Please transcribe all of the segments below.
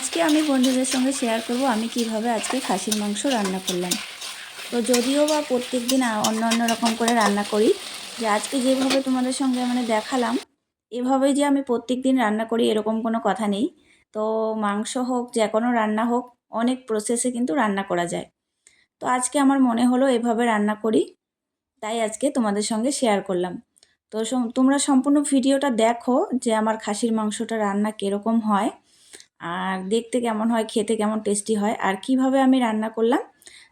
আজকে আমি বন্ধুদের সঙ্গে শেয়ার করব আমি কীভাবে আজকে খাসির মাংস রান্না করলাম। তো যদিও বা প্রত্যেক দিন অন্য অন্য রকম করে রান্না করি, যে আজকে যেভাবে তোমাদের সঙ্গে মানে দেখালাম, এভাবেই যে আমি প্রত্যেক দিন রান্না করি এরকম কোনো কথা নেই। তো মাংস হোক, যে কোনো রান্না হোক, অনেক প্রসেসে কিন্তু রান্না করা যায়। তো আজকে আমার মনে হলো এভাবে রান্না করি, তাই আজকে তোমাদের সঙ্গে শেয়ার করলাম। তো তোমরা সম্পূর্ণ ভিডিওটা দেখো যে আমার খাসির মাংসটা রান্না কীরকম হয়। আর দেখতে কেমন হয়, খেতে কেমন টেস্টি হয়, আর কীভাবে আমি রান্না করলাম,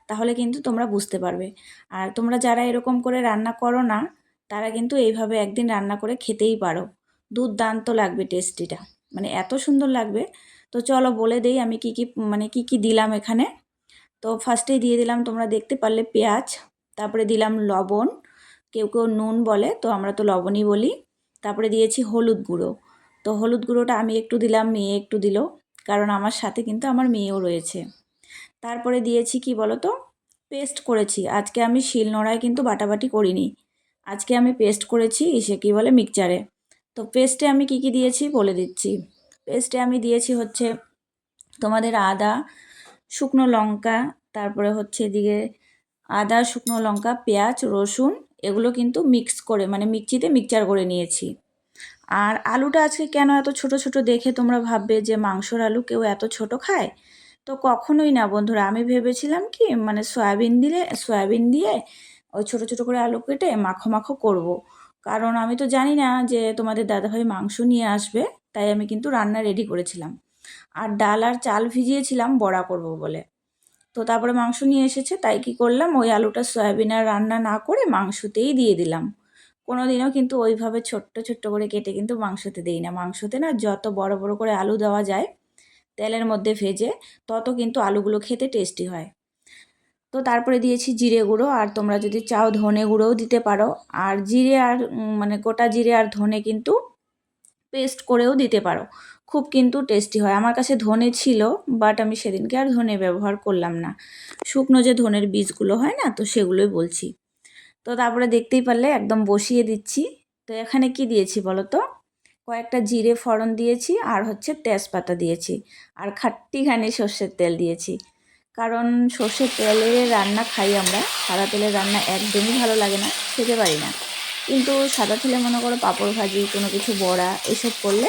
তাহলে কিন্তু তোমরা বুঝতে পারবে। আর তোমরা যারা এরকম করে রান্না করো না, তারা কিন্তু এইভাবে একদিন রান্না করে খেতেই পারো। দুর্দান্ত লাগবে টেস্টিটা মানে এত সুন্দর লাগবে। তো চলো বলে দেই আমি কি কি মানে কি কি দিলাম এখানে। তো ফার্স্টেই দিয়ে দিলাম, তোমরা দেখতে পারলে পেঁয়াজ, তারপরে দিলাম লবণ, কেউ কেউ নুন বলে, তো আমরা তো লবণই বলি। তারপরে দিয়েছি হলুদ গুঁড়ো। তো হলুদ গুঁড়োটা আমি একটু দিলাম, মেয়ে একটু দিল। কারণ আমার সাথে কিন্তু আমার মেয়েও রয়েছে। তারপরে দিয়েছি কি বলো তো পেস্ট করেছি। আজকে আমি শিলনোড়ায় কিন্তু বাটাবাটি করিনি। আজকে আমি পেস্ট করেছি সে কী বলে মিক্সচারে তো পেস্টে আমি কি কি দিয়েছি বলে দিচ্ছি। পেস্টে আমি দিয়েছি হচ্ছে তোমাদের আদা, শুকনো লঙ্কা, তারপরে হচ্ছে এদিকে আদা, শুকনো লঙ্কা, পেঁয়াজ, রসুন, এগুলো কিন্তু মিক্স করে মানে মিক্সিতে মিক্সচার করে নিয়েছি। আর আলুটা আজকে কেন এত ছোট ছোট দেখে তোমরা ভাববে যে মাংসর আলু কেউ এত ছোট খায়? তো কখনোই না বন্ধুরা, আমি ভেবেছিলাম কি মানে সয়াবিন দিলে, সয়াবিন দিয়ে ওই ছোট ছোট করে আলু কেটে মাখো মাখো করব। কারণ আমি তো জানি না যে তোমাদের দাদাভাই মাংস নিয়ে আসবে, তাই আমি কিন্তু রান্না রেডি করেছিলাম। আর ডাল আর চাল ভিজিয়েছিলাম, বড়া করব বলে। তো তারপরে মাংস নিয়ে এসেছে, তাই কি করলাম, ওই আলুটা সয়াবিন আর রান্না না করে মাংসতেই দিয়ে দিলাম। কোনো দিনও কিন্তু ওইভাবে ছোট্ট ছোট্ট করে কেটে কিন্তু মাংসতে দিই না। মাংসতে না যত বড় বড় করে আলু দেওয়া যায়, তেলের মধ্যে ভেজে তত কিন্তু আলুগুলো খেতে টেস্টি হয়। তো তারপরে দিয়েছি জিরে গুঁড়ো, আর তোমরা যদি চাও ধনে গুঁড়োও দিতে পারো। আর জিরে আর মানে গোটা জিরে আর ধনে কিন্তু পেস্ট করেও দিতে পারো। খুব কিন্তু টেস্টি হয়। আমার কাছে ধনে ছিল বাট আমি সেদিনকে আর ধনে ব্যবহার করলাম না। শুকনো যে ধনের বীজগুলো হয় না, তো সেগুলোই বলছি। তো তারপরে দেখতেই পারলে একদম বসিয়ে দিচ্ছি। তো এখানে কি দিয়েছি বলো তো কয়েকটা জিরে ফোড়ন দিয়েছি আর হচ্ছে তেজপাতা দিয়েছি। আর খাট্টিখানি সর্ষের তেল দিয়েছি। কারণ সর্ষের তেলের রান্না খাই আমরা। সাদা তেলের রান্না একদমই ভালো লাগে না, খেতে পারি না। কিন্তু সাদা তেলে মনে করো পাঁপড় ভাজি, কোনো কিছু বড়া এসব করলে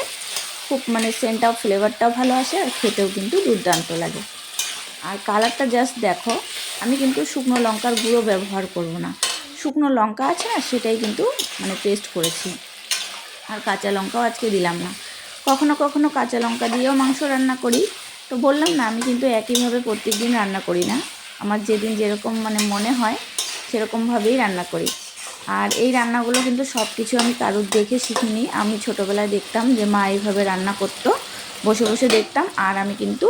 খুব মানে সেন্টটাও ফ্লেভারটাও ভালো আসে আর খেতেও কিন্তু দুর্দান্ত লাগে। আর কালারটা জাস্ট দেখো, আমি কিন্তু শুকনো লঙ্কার গুঁড়ো ব্যবহার করব না। শুকনো লঙ্কা আছে না, সেটাই কিন্তু মানে পেস্ট করেছি। আর কাঁচা লঙ্কাও আজকে দিলাম না। কখনো কখনো কাঁচা লঙ্কা দিয়েও মাংস রান্না করি। তো বললাম না, আমি কিন্তু একইভাবে প্রত্যেক দিন রান্না করি না। আমার যেদিন যেরকম মানে মনে হয়, সেরকমভাবেই রান্না করি। আর এই রান্নাগুলো কিন্তু সব কিছু আমি কারুর দেখে শিখিনি। আমি ছোটোবেলায় দেখতাম যে মা এইভাবে রান্না করতো। বসে বসে দেখতাম, আর আমি কিন্তু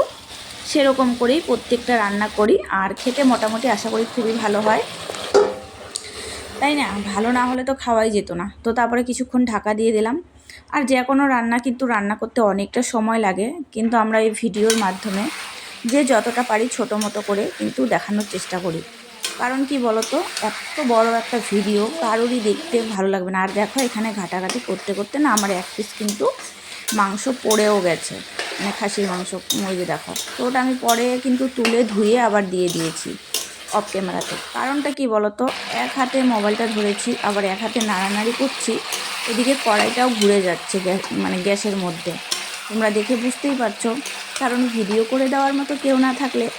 সেরকম করেই প্রত্যেকটা রান্না করি। আর খেতে মোটামুটি আশা করি খুবই ভালো হয়। তাই না? ভালো না হলে তো খাওয়াই যেত না। তো তারপরে কিছুক্ষণ ঢাকা দিয়ে দিলাম। আর যে কোনো রান্না কিন্তু রান্না করতে অনেকটা সময় লাগে। কিন্তু আমরা এই ভিডিওর মাধ্যমে যে যতটা পারি ছোটো মতো করে কিন্তু দেখানোর চেষ্টা করি। কারণ কি বলতো? এত বড় একটা ভিডিও, কারোরই দেখতে ভালো লাগবে না। আর দেখো এখানে ঘাটাঘাটি করতে করতে না আমার এক পিস কিন্তু মাংস পড়েও গেছে। মানে খাসির মাংস, ওই যে দেখো। তো ওটা আমি পরে কিন্তু তুলে ধুয়ে আবার দিয়ে দিয়েছি। অফ ক্যামেরাতে কারণটা কি বলতো? এক হাতে মোবাইলটা ধরেছি, আবার এক হাতে নাড়ানাড়ি করছি, এদিকে কড়াইটাও ঘুরে যাচ্ছে গ্যাস মানে গ্যাসের মধ্যে। তোমরা দেখে বুঝতেই পারছ, কারণ ভিডিও করে দেওয়ার মতো কেউ না থাকলে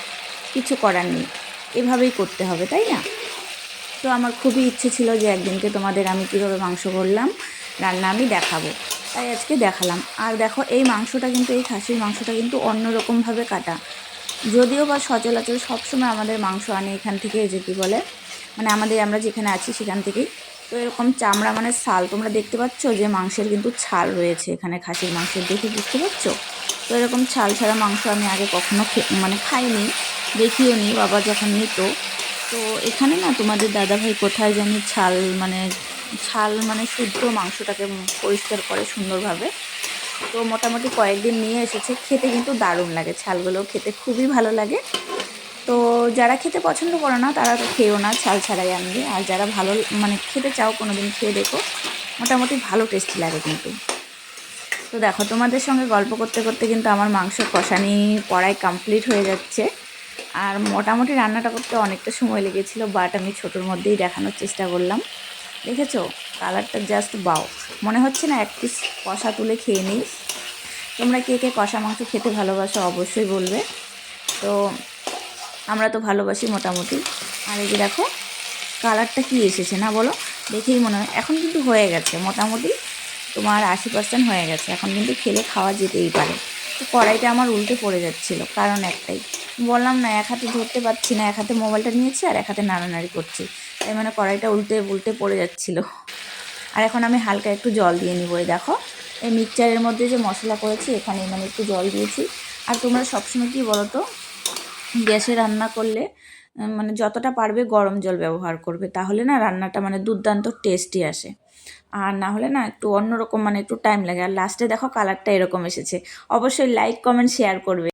কিছু করার নেই। এভাবেই করতে হবে, তাই না? তো আমার খুবই ইচ্ছে ছিল যে একদিনকে তোমাদের আমি কীভাবে মাংস করলাম, রান্না আমি দেখাবো। তাই আজকে দেখালাম। আর দেখো, এই মাংসটা কিন্তু, এই খাসির মাংসটা কিন্তু অন্যরকমভাবে কাটা। যদিও বা সচরাচর সবসময় আমাদের মাংস আনে এখান থেকে যে কী বলে মানে আমাদের, আমরা যেখানে আছি সেখান থেকেই। তো এরকম চামড়া মানে ছাল তোমরা দেখতে পাচ্ছ যে মাংসের কিন্তু ছাল রয়েছে এখানে, খাসির মাংসের দেখে বুঝতে পারছ? তো এরকম ছাল ছাড়া মাংস আমি আগে কখনো মানে খাইনি, দেখিও নি, বাবা যখন নিত। তো এখানে না তোমাদের দাদাভাই কোথায় জানি ছাল মানে ছাল মানে শুদ্ধ মাংসটাকে পরিষ্কার করে সুন্দরভাবে। তো মোটামুটি কয়েকদিন নিয়ে এসেছে। খেতে কিন্তু দারুণ লাগে। ছালগুলো খেতে খুবই ভালো লাগে। তো যারা খেতে পছন্দ করো না, তারা তো খেয়েও না, ছাল ছাড়াই আনবে। আর যারা ভালো মানে খেতে চাও কোনো দিন খেয়ে দেখো। মোটামুটি ভালো টেস্টি লাগে কিন্তু। তো দেখো, তোমাদের সঙ্গে গল্প করতে করতে কিন্তু আমার মাংস কষানি পড়াই কমপ্লিট হয়ে যাচ্ছে। আর মোটামুটি রান্নাটা করতে অনেকটা সময় লেগেছিলো বাট আমি ছোটোর মধ্যেই দেখানোর চেষ্টা করলাম। দেখেছ? কালারটা জাস্ট বাও মনে হচ্ছে না এক পিস কষা তুলে খেয়ে নিই। তোমরা কে কে কষা মাংস খেতে ভালোবাসো অবশ্যই বলবে। তো আমরা তো ভালোবাসি মোটামুটি। আর এই যে দেখো, কালারটা কি এসেছে না বলো? দেখেই মনে হয়। এখন কিন্তু হয়ে গেছে মোটামুটি। তোমার আশি পার্সেন্ট হয়ে গেছে। এখন কিন্তু খেলে খাওয়া যেতেই পারে। তো কড়াইটা আমার উল্টে পড়ে যাচ্ছিল, কারণ একটাই। বললাম না, এক হাতে ধরতে পারছি না। এক হাতে মোবাইলটা নিয়েছি আর এক হাতে নাড়ানাড়ি করছি। তাই মানে কড়াইটা উল্টে উল্টে পড়ে যাচ্ছিল। আর এখন আমি হালকা একটু জল দিয়ে নিব, এই দেখো। এই মিক্সচারের মধ্যে যে মশলা করেছি এখানে মানে একটু জল দিয়েছি। আর তোমরা সবসময় কী বলো তো গ্যাসে রান্না করলে মানে যতটা পারবে গরম জল ব্যবহার করবে, তাহলে না রান্নাটা মানে দুর্দান্ত টেস্টি আসে। আর না হলে না একটু অন্যরকম মানে একটু টাইম লাগে। আর লাস্টে দেখো কালারটা এরকম এসেছে। অবশ্যই লাইক কমেন্ট শেয়ার করবে।